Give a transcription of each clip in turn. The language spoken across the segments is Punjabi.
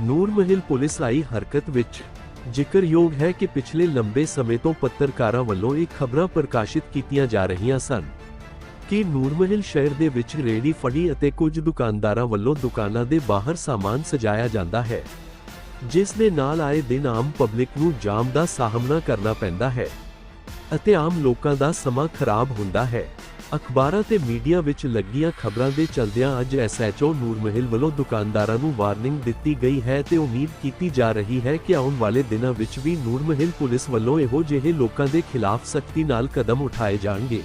ਨੂਰ ਪੁਲਿਸ ਆਈ ਹਰਕਤ ਵਿੱਚ। ਜ਼ਿਕਰਯੋਗ ਹੈ ਕਿ ਪਿਛਲੇ ਲੰਬੇ ਸਮੇਂ ਤੋਂ ਪੱਤਰਕਾਰਾਂ ਵੱਲੋਂ ਇਹ ਖਬਰਾਂ ਪ੍ਰਕਾਸ਼ਿਤ ਕੀਤੀਆਂ ਜਾ ਰਹੀਆਂ ਸਨ ਕਿ ਨੂਰਮਹਿਲ ਸ਼ਹਿਰ ਦੇ ਵਿੱਚ ਰੇੜੀ ਫੜੀ ਅਤੇ ਕੁਝ ਦੁਕਾਨਦਾਰਾਂ ਵੱਲੋਂ ਦੁਕਾਨਾਂ ਦੇ ਬਾਹਰ ਸਾਮਾਨ ਸਜਾਇਆ ਜਾਂਦਾ ਹੈ, ਜਿਸ ਦੇ ਨਾਲ ਆਏ ਦਿਨ ਆਮ ਪਬਲਿਕ ਨੂੰ ਜਾਮ ਦਾ ਸਾਹਮਣਾ ਕਰਨਾ ਪੈਂਦਾ ਹੈ ਅਤੇ ਆਮ ਲੋਕਾਂ ਦਾ ਸਮਾਂ ਖਰਾਬ ਹੁੰਦਾ ਹੈ। ਅਖਬਾਰਾਂ ਤੇ ਮੀਡੀਆ ਵਿੱਚ ਲੱਗੀਆਂ ਖਬਰਾਂ ਦੇ ਚਲਦਿਆਂ ਅੱਜ ਐਸਐਚਓ ਨੂਰਮਹਿਲ ਵੱਲੋਂ ਦੁਕਾਨਦਾਰਾਂ ਨੂੰ ਵਾਰਨਿੰਗ ਦਿੱਤੀ ਗਈ ਹੈ ਤੇ ਉਮੀਦ ਕੀਤੀ ਜਾ ਰਹੀ ਹੈ ਕਿ ਆਉਣ ਵਾਲੇ ਦਿਨਾਂ ਵਿੱਚ ਵੀ ਨੂਰਮਹਿਲ ਪੁਲਿਸ ਵੱਲੋਂ ਇਹੋ ਜਿਹੇ ਲੋਕਾਂ ਦੇ ਖਿਲਾਫ ਸਖਤੀ ਨਾਲ ਕਦਮ ਉਠਾਏ ਜਾਣਗੇ।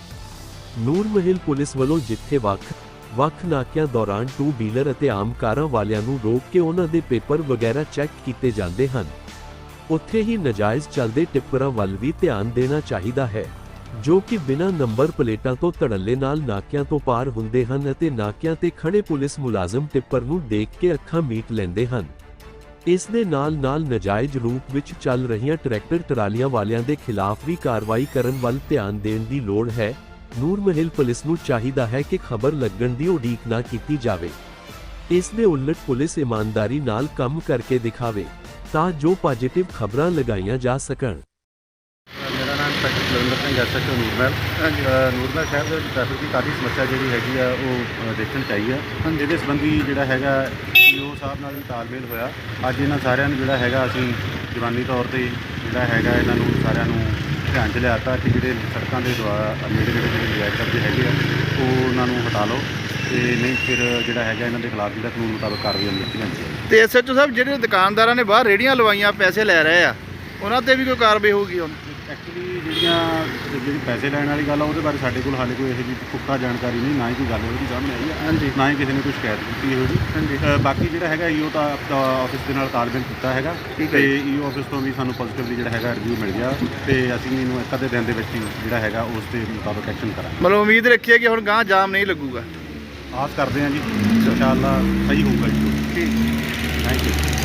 ਨੂਰਮਹਿਲ ਪੁਲਿਸ ਵੱਲੋਂ ਜਿੱਥੇ ਵੱਖ ਵੱਖ ਨਾਕਿਆਂ ਦੌਰਾਨ ਟੂ ਵੀਲਰ ਅਤੇ ਆਮ ਕਾਰਾਂ ਵਾਲਿਆਂ ਨੂੰ ਰੋਕ ਕੇ ਉਹਨਾਂ ਦੇ ਪੇਪਰ ਵਗੈਰਾ ਚੈੱਕ ਕੀਤੇ ਜਾਂਦੇ ਹਨ। ਉੱਥੇ ਹੀ ਨਜਾਇਜ਼ ਚੱਲਦੇ ਟਿੱਪਰਾਂ ਵੱਲ ਵੀ ਧਿਆਨ ਦੇਣਾ ਚਾਹੀਦਾ ਹੈ। ਜੋ ਕਿ ਬਿਨਾਂ ਨੰਬਰ ਪਲੇਟਾਂ ਤੋਂ ਧੜੱਲੇ ਨਾਲ ਨਾਕਿਆਂ ਤੋਂ ਪਾਰ ਹੁੰਦੇ ਹਨ ਅਤੇ ਨਾਕਿਆਂ ਤੇ ਖੜੇ ਪੁਲਿਸ ਮੁਲਾਜ਼ਮ ਟਿੱਪਰ ਨੂੰ ਦੇਖ ਕੇ ਅੱਖਾਂ ਮੀਟ ਲੈਂਦੇ ਹਨ। ਇਸ ਦੇ ਨਾਲ-ਨਾਲ ਨਜਾਇਜ਼ ਰੂਪ ਵਿੱਚ ਚੱਲ ਰਹੀਆਂ ਟਰੈਕਟਰ ਟਰਾਲੀਆਂ ਵਾਲਿਆਂ ਦੇ ਖਿਲਾਫ ਵੀ ਕਾਰਵਾਈ ਕਰਨ ਵੱਲ ਧਿਆਨ ਦੇਣ ਦੀ ਲੋੜ ਹੈ। ਨੂਰ ਮਹਿਲ ਪੁਲਿਸ ਨੂੰ ਚਾਹੀਦਾ ਹੈ ਕਿ ਖਬਰ ਲੱਗਣ ਦੀ ਉਡੀਕ ਨਾ ਕੀਤੀ ਜਾਵੇ। ਇਸ ਦੇ ਉਲਟ ਪੁਲਿਸ ਇਮਾਨਦਾਰੀ ਨਾਲ ਕੰਮ ਕਰਕੇ ਦਿਖਾਵੇ ਤਾਂ ਜੋ ਪੋਜੀਟਿਵ ਖਬਰਾਂ ਲਗਾਈਆਂ ਜਾ ਸਕਣ। ਇੰਸਪੈਕਟਰ ਕੁਲਵਿੰਦਰ ਸਿੰਘ ਐਸਐਚਓ ਨੂਰਮਹਿਲ ਅ, ਨੂਰਮਹਿਲ ਸ਼ਹਿਰ ਦੇ ਵਿੱਚ ਟ੍ਰੈਫਿਕ ਦੀ ਕਾਫੀ ਸਮੱਸਿਆ ਜਿਹੜੀ ਹੈਗੀ ਆ ਉਹ ਅ, ਦੇਖਣ ਚ ਆਈ ਆ। ਇਹਦੇ ਸੰਬੰਧੀ ਜਿਹੜਾ ਹੈਗਾ ਈਓ ਸਾਹਿਬ ਨਾਲ ਵੀ ਤਾਲਮੇਲ ਹੋਇਆ। ਅੱਜ ਇਹਨਾਂ ਸਾਰਿਆਂ ਨੂੰ ਜਿਹੜਾ ਹੈਗਾ ਅਸੀਂ ਜਵਾਨੀ ਤੌਰ ਤੇ ਜਿਹੜਾ ਹੈਗਾ ਇਹਨਾਂ ਨੂੰ ਸਾਰਿਆਂ ਨੂੰ ਧਿਆਨ ਚ ਲਿਆਤਾ ਕਿ ਜਿਹੜੇ ਸੜਕਾਂ ਦੇ ਦੁਆਰਾ ਨੇੜੇ ਨੇੜੇ ਜਿਹੜੇ ਰਿਆਇਤ ਕਰਦੇ ਹੈਗੇ ਆ ਉਹ ਉਹਨਾਂ ਨੂੰ ਹਟਾ ਲਓ। ਤੇ ਨਹੀਂ ਫਿਰ ਜਿਹੜਾ ਹੈਗਾ ਇਹਨਾਂ ਦੇ ਖਿਲਾਫ ਜਿਹੜਾ ਕਾਨੂੰਨ ਮੁਤਾਬਕ ਕਾਰਵਾਈ ਵਿੱਚ ਲਿਆਂਦੀ ਜਾਏਗੀ ਤੇ ਐਸਐਚਓ ਸਾਹਿਬ ਜਿਹੜੇ ਦੁਕਾਨਦਾਰਾਂ ਨੇ ਬਾਹਰ ਰੇੜੀਆਂ ਲਵਾਈਆਂ ਪੈਸੇ ਲੈ ਰਹੇ ਆ ਉਹਨਾਂ ਤੇ ਵੀ ਕੋਈ ਕਾਰਵਾਈ ਹੋਊਗੀ ਹੁਣ? ਐਕਚੁਅਲੀ ਜਿਹੜੀਆਂ ਜਿਹੜੀ ਪੈਸੇ ਲੈਣ ਵਾਲੀ ਗੱਲ ਆ ਉਹਦੇ ਬਾਰੇ ਸਾਡੇ ਕੋਲ ਹਾਲੇ ਕੋਈ ਇਹੋ ਜਿਹੀ ਪੁੱਖਤਾ ਜਾਣਕਾਰੀ ਨਹੀਂ ਨਾ ਹੀ ਕੋਈ ਗੱਲ ਉਹਦੀ ਸਾਹਮਣੇ ਆਈ ਆ ਹਾਂਜੀ। ਨਾ ਹੀ ਕਿਸੇ ਨੇ ਕੋਈ ਸ਼ਿਕਾਇਤ ਕੀਤੀ ਇਹੋ ਹਾਂਜੀ। ਜੀ ਬਾਕੀ ਜਿਹੜਾ ਹੈਗਾ ਈਓ ਤਾਂ ਆਫਿਸ ਦੇ ਨਾਲ ਤਾਲਮੇਲ ਕੀਤਾ ਹੈਗਾ। ਤੇ ਈਓ ਆਫਿਸ ਤੋਂ ਵੀ ਸਾਨੂੰ ਪੋਜ਼ਿਟਿਵਲੀ ਜਿਹੜਾ ਹੈਗਾ ਰਿਵਿਊ ਮਿਲ ਗਿਆ। ਤੇ ਅਸੀਂ ਇਹਨੂੰ ਇੱਕ ਅੱਧੇ ਦਿਨ ਦੇ ਵਿੱਚ ਹੀ ਜਿਹੜਾ ਹੈਗਾ ਉਸ ਦੇ ਮੁਤਾਬਕ ਐਕਸ਼ਨ ਕਰਾਂਗੇ। ਮਤਲਬ ਉਮੀਦ ਰੱਖੀਏ ਕਿ ਹੁਣ ਗਾਂ ਜਾਮ ਨਹੀਂ ਲੱਗੂਗਾ। ਆਸ ਕਰਦੇ ਹਾਂ ਜੀ ਇਨਸ਼ਾਅੱਲਾ ਸਹੀ ਹੋਊਗਾ ਜੀ। ਠੀਕ। Thank you